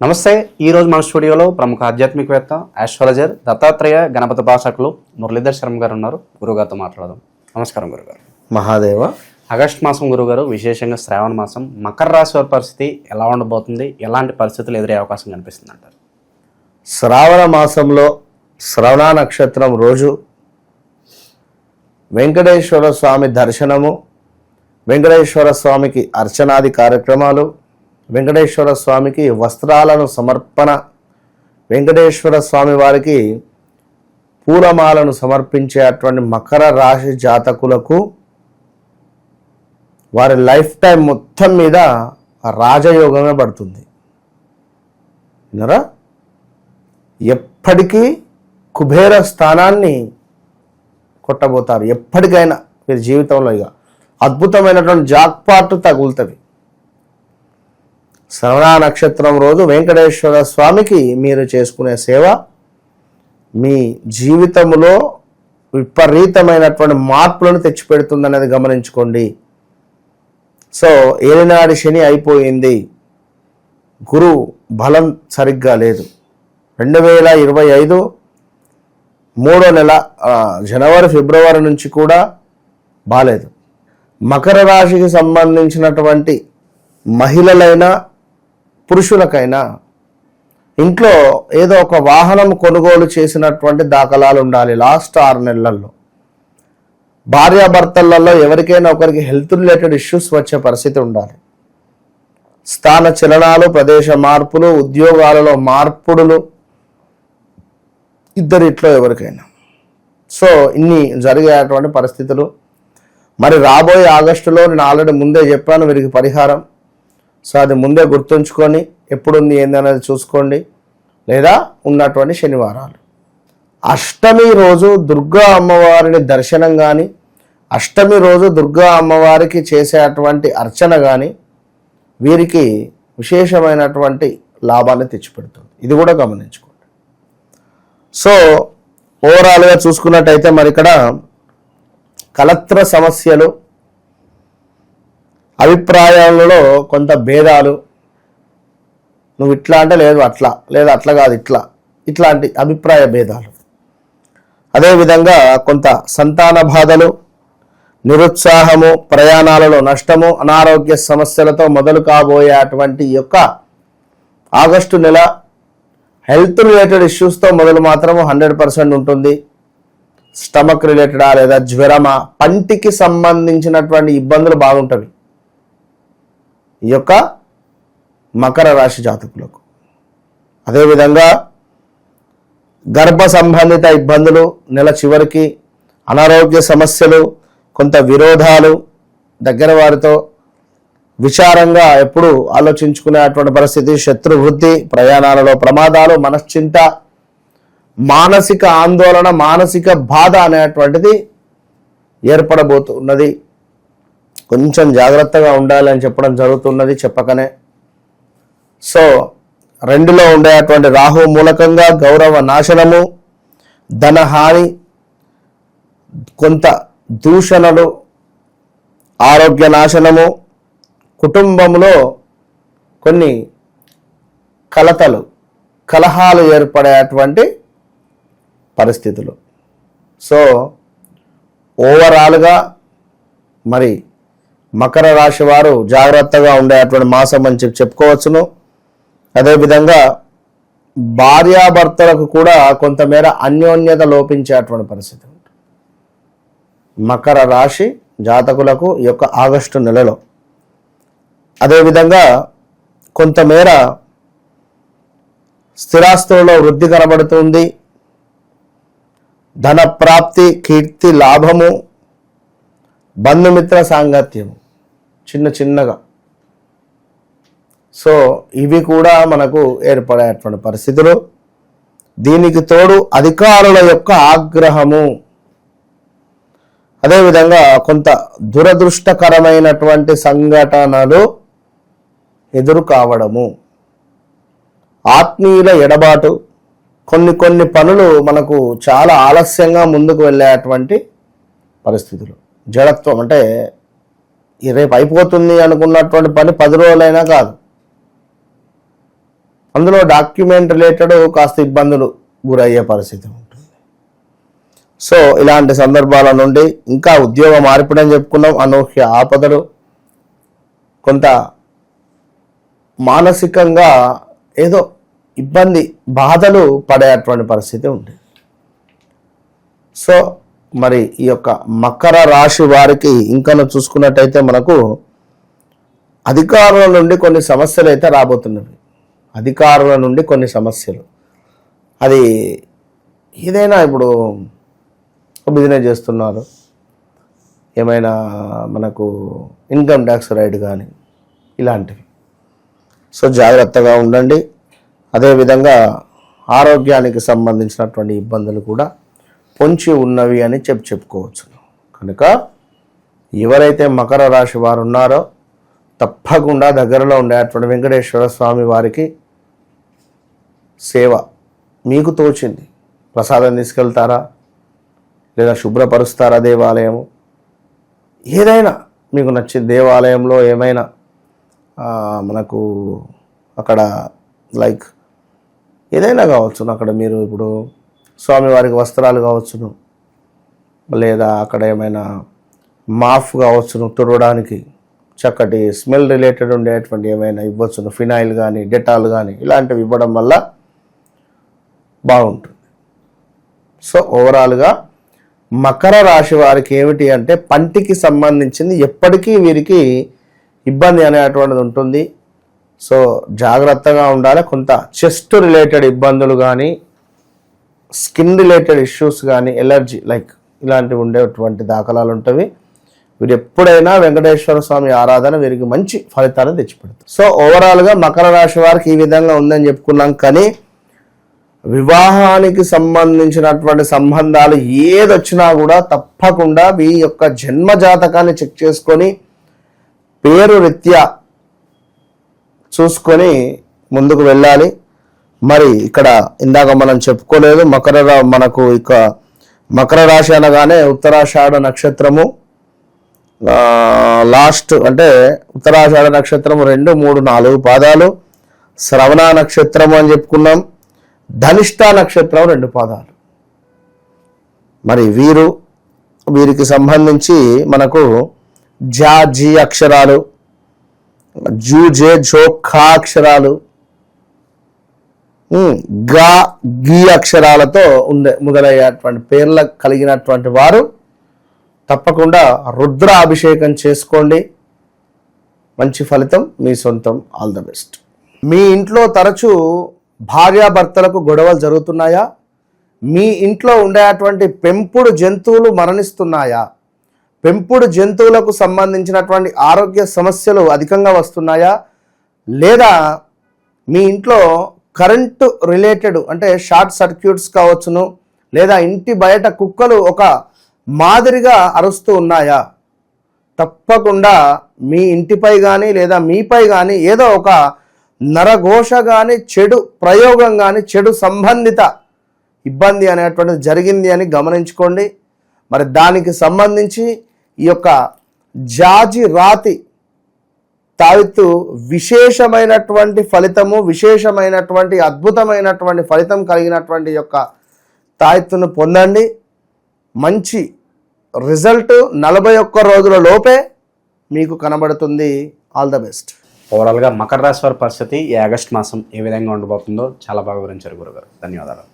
నమస్తే ఈ రోజు మన స్టూడియోలో ప్రముఖ ఆధ్యాత్మికవేత్త ఆస్ట్రాలజర్ దత్తాత్రేయ గణపతి భాషకులు మురళీధర్ శర్మ గారు ఉన్నారు. గురుగారితో మాట్లాడదాం. నమస్కారం గురుగారు. మహాదేవ. ఆగస్ట్ మాసం గురుగారు విశేషంగా శ్రావణ మాసం. మకర రాశి వారి పరిస్థితి ఎలా ఉండబోతుంది? ఎలాంటి పరిస్థితులు ఎదురే అవకాశం కనిపిస్తుంది అంటారు శ్రావణ మాసంలో శ్రవణ నక్షత్రం రోజు. వెంకటేశ్వర స్వామి దర్శనము వెంకటేశ్వర స్వామికి అర్చనాది కార్యక్రమాలు వెంకటేశ్వర స్వామికి వస్త్రాలను సమర్పణ వెంకటేశ్వర స్వామి వారికి పూలమాలను సమర్పించే అటువంటి మకర రాశి జాతకులకు వారి లైఫ్ టైం మొత్తం మీద రాజయోగమే పడుతుంది. విన్నారా? ఎప్పటికీ కుబేర స్థానాన్ని కొట్టబోతారు. ఎప్పటికైనా మీరు జీవితంలో ఇక. అద్భుతమైనటువంటి జాక్పాట్ తగులుతుంది. శ్రవణ నక్షత్రం రోజు వెంకటేశ్వర స్వామికి మీరు చేసుకునే సేవ మీ జీవితంలో విపరీతమైనటువంటి మార్పులను తెచ్చిపెడుతుందనేది గమనించుకోండి. సో ఏలినాడి శని అయిపోయింది. గురు బలం సరిగ్గా లేదు. రెండు వేల ఇరవై ఐదు మూడో నెల జనవరి ఫిబ్రవరి నుంచి కూడా బాలేదు. మకర రాశికి సంబంధించినటువంటి మహిళలైనా పురుషులకైనా ఇంట్లో ఏదో ఒక వాహనం కొనుగోలు చేసినటువంటి దాఖలాలు ఉండాలి లాస్ట్ ఆరు నెలల్లో. భార్యాభర్తలలో ఎవరికైనా ఒకరికి హెల్త్ రిలేటెడ్ ఇష్యూస్ వచ్చే పరిస్థితి ఉండాలి. స్థాన చలనాలు ప్రదేశ మార్పులు ఉద్యోగాలలో మార్పుడులు ఇద్దరిట్లో ఎవరికైనా. సో ఇన్ని జరిగేటువంటి పరిస్థితులు. మరి రాబోయే ఆగస్టులో నేను ఆల్రెడీ ముందే చెప్పాను వీరికి పరిహారం. సో అది ముందే గుర్తుంచుకొని ఎప్పుడుంది ఏంది అనేది చూసుకోండి. లేదా ఉన్నటువంటి శనివారాలు. అష్టమి రోజు దుర్గా అమ్మవారిని దర్శనం కానీ అష్టమి రోజు దుర్గా అమ్మవారికి చేసేటువంటి అర్చన కానీ వీరికి విశేషమైనటువంటి లాభాన్ని తెచ్చిపెడుతుంది. ఇది కూడా గమనించుకోండి. సో ఓవరాల్గా చూసుకున్నట్టయితే మరి ఇక్కడ కలత్ర సమస్యలు అభిప్రాయాలలో కొంత భేదాలు. నువ్వు ఇట్లా అంటే లేదు అట్లా లేదు అట్లా కాదు ఇట్లా ఇట్లాంటి అభిప్రాయ భేదాలు. అదేవిధంగా కొంత సంతాన బాధలు నిరుత్సాహము ప్రయాణాలలో నష్టము అనారోగ్య సమస్యలతో మొదలు కాబోయే అటువంటి యొక్క ఆగస్టు నెల హెల్త్ రిలేటెడ్ ఇష్యూస్తో మొదలు మాత్రము హండ్రెడ్ పర్సెంట్ ఉంటుంది. స్టమక్ రిలేటెడా లేదా జ్వరమా? పంటికి సంబంధించినటువంటి ఇబ్బందులు బాగుంటవి. ఈ యొక్క మకర రాశి జాతకులకు. అదేవిధంగా గర్భ సంబంధిత ఇబ్బందులు నెల చివరికి అనారోగ్య సమస్యలు కొంత విరోధాలు దగ్గర వారితో విచారంగా ఎప్పుడు ఆలోచించుకునేటువంటి పరిస్థితి శత్రువృద్ధి ప్రయాణాలలో ప్రమాదాలు మనశ్చింత మానసిక ఆందోళన మానసిక బాధ అనేటువంటిది ఏర్పడబోతున్నది. కొంచెం జాగ్రత్తగా ఉండాలని చెప్పడం జరుగుతున్నది చెప్పకనే. సో రెండులో ఉండేటువంటి రాహు మూలకంగా గౌరవ నాశనము ధనహాని కొంత దూషణలు ఆరోగ్య నాశనము కుటుంబంలో కొన్ని కలతలు కలహాలు ఏర్పడేటువంటి పరిస్థితులు. సో ఓవరాల్గా మరి మకర రాశి వారు జాగ్రత్తగా ఉండేటువంటి మాసం అని చెప్పి చెప్పుకోవచ్చును. అదేవిధంగా భార్యాభర్తలకు కూడా కొంతమేర అన్యోన్యత లోపించేటువంటి పరిస్థితి ఉంటుంది. మకర రాశి జాతకులకు ఈ యొక్క ఆగస్టు నెలలో. అదేవిధంగా కొంతమేర స్థిరాస్తులలో వృద్ధి కనబడుతుంది. ధన ప్రాప్తి కీర్తి లాభము బంధుమిత్ర సాంగత్యము. చిన్న చిన్నగా. సో ఇవి కూడా మనకు ఏర్పడేటువంటి పరిస్థితులు. దీనికి తోడు అధికారుల యొక్క ఆగ్రహము. అదేవిధంగా కొంత దురదృష్టకరమైనటువంటి సంఘటనలు ఎదురు కావడము ఆత్మీయుల ఎడబాటు. కొన్ని కొన్ని పనులు మనకు చాలా ఆలస్యంగా ముందుకు వెళ్ళేటువంటి పరిస్థితులు. జడత్వం అంటే రేపు అయిపోతుంది అనుకున్నటువంటి పని పది రోజులైనా కాదు. అందులో డాక్యుమెంట్ రిలేటెడ్ కాస్త ఇబ్బందులు గురయ్యే పరిస్థితి ఉంటుంది. సో ఇలాంటి సందర్భాల నుండి ఇంకా ఉద్యోగ మార్పిడని చెప్పుకున్నాం. అనూహ్య ఆపదలు కొంత మానసికంగా ఏదో ఇబ్బంది బాధలు పడేటువంటి పరిస్థితి ఉంది సో మరి ఈ యొక్క మకర రాశి వారికి ఇంకను చూసుకున్నట్టయితే మనకు అధికారుల నుండి కొన్ని సమస్యలు అయితే రాబోతున్నవి. అధికారుల నుండి కొన్ని సమస్యలు. అది ఏదైనా ఇప్పుడు బిజినెస్ చేస్తున్నారు. ఏమైనా మనకు ఇన్కమ్ ట్యాక్స్ రైడ్ కానీ ఇలాంటివి. సో జాగ్రత్తగా ఉండండి. అదేవిధంగా ఆరోగ్యానికి సంబంధించినటువంటి ఇబ్బందులు కూడా పొంచి ఉన్నవి అని చెప్పి చెప్పుకోవచ్చు. కనుక ఎవరైతే మకర రాశి వారు ఉన్నారో తప్పకుండా దగ్గరలో ఉండేటువంటి వెంకటేశ్వర స్వామి వారికి సేవ మీకు తోచింది. ప్రసాదం తీసుకెళ్తారా? లేదా శుభ్రపరుస్తారా దేవాలయము? ఏదైనా మీకు నచ్చిన దేవాలయంలో ఏమైనా మనకు అక్కడ లైక్ ఏదైనా కావచ్చు. అక్కడ మీరు ఇప్పుడు స్వామివారికి వస్త్రాలు కావచ్చును లేదా అక్కడ ఏమైనా మాఫ్ కావచ్చును తుడవడానికి చక్కటి స్మెల్ రిలేటెడ్ ఉండేటువంటి ఏమైనా ఇవ్వచ్చును ఫినాయిల్ కానీ డెటాల్ కానీ ఇలాంటివి ఇవ్వడం వల్ల బాగుంటుంది. సో ఓవరాల్గా మకర రాశి వారికి ఏమిటి అంటే పంటికి సంబంధించింది ఎప్పటికీ వీరికి ఇబ్బంది అనేటువంటిది ఉంటుంది. సో జాగ్రత్తగా ఉండాలి. కొంత చెస్ట్ రిలేటెడ్ ఇబ్బందులు కానీ స్కిన్ రిలేటెడ్ ఇష్యూస్ కానీ ఎలర్జీ లైక్ ఇలాంటివి ఉండేటువంటి దాఖలాలు ఉంటవి. వీరు ఎప్పుడైనా వెంకటేశ్వర స్వామి ఆరాధన వీరికి మంచి ఫలితాలను తెచ్చిపెడుతుంది. సో ఓవరాల్గా మకర రాశి వారికి ఈ విధంగా ఉందని చెప్పుకున్నాం కానీ వివాహానికి సంబంధించినటువంటి సంబంధాలు ఏదొచ్చినా కూడా తప్పకుండా మీ యొక్క జన్మ జాతకాన్ని చెక్ చేసుకొని పేరు రీత్యా చూసుకొని ముందుకు వెళ్ళాలి. మరి ఇక్కడ ఇందాక మనం చెప్పుకోలేదు మకర మనకు ఇక మకర రాశి అనగానే ఉత్తరాషాఢ నక్షత్రము లాస్ట్ అంటే ఉత్తరాషాఢ నక్షత్రం రెండు మూడు నాలుగు పాదాలు శ్రవణ నక్షత్రం అని చెప్పుకున్నాం ధనిష్ట నక్షత్రం రెండు పాదాలు. మరి వీరు వీరికి సంబంధించి మనకు జా జీ అక్షరాలు జూ జే జో ఖా అక్షరాలు గా గీ అక్షరాలతో ఉండే మొదలయ్యేటువంటి పేర్ల కలిగినటువంటి వారు తప్పకుండా రుద్ర అభిషేకం చేసుకోండి. మంచి ఫలితం మీ సొంతం. ఆల్ ద బెస్ట్ మీ ఇంట్లో తరచూ భార్యాభర్తలకు గొడవలు జరుగుతున్నాయా? మీ ఇంట్లో ఉండేటువంటి పెంపుడు జంతువులు మరణిస్తున్నాయా? పెంపుడు జంతువులకు సంబంధించినటువంటి ఆరోగ్య సమస్యలు అధికంగా వస్తున్నాయా? లేదా మీ ఇంట్లో కరెంటు రిలేటెడ్ అంటే షార్ట్ సర్క్యూట్స్ కావచ్చును లేదా ఇంటి బయట కుక్కలు ఒక మాదిరిగా అరుస్తూ ఉన్నాయా? తప్పకుండా మీ ఇంటిపై కానీ లేదా మీపై కానీ ఏదో ఒక నరఘోష కానీ చెడు ప్రయోగం కానీ చెడు సంబంధిత ఇబ్బంది అనేటువంటిది జరిగింది అని గమనించుకోండి. మరి దానికి సంబంధించి ఈ యొక్క జాజి రాతి తావిత్తు విశేషమైనటువంటి ఫలితము విశేషమైనటువంటి అద్భుతమైనటువంటి ఫలితం కలిగినటువంటి యొక్క తాయిత్తును పొందండి. మంచి రిజల్ట్ నలభై ఒక్క రోజుల లోపే మీకు కనబడుతుంది. All the best. ఓవరాల్గా మకర రాశి వారి పరిస్థితి ఈ ఆగస్ట్ మాసం ఏ విధంగా ఉండబోతుందో చాలా బాగా వివరించారు గురుగారు. ధన్యవాదాలు.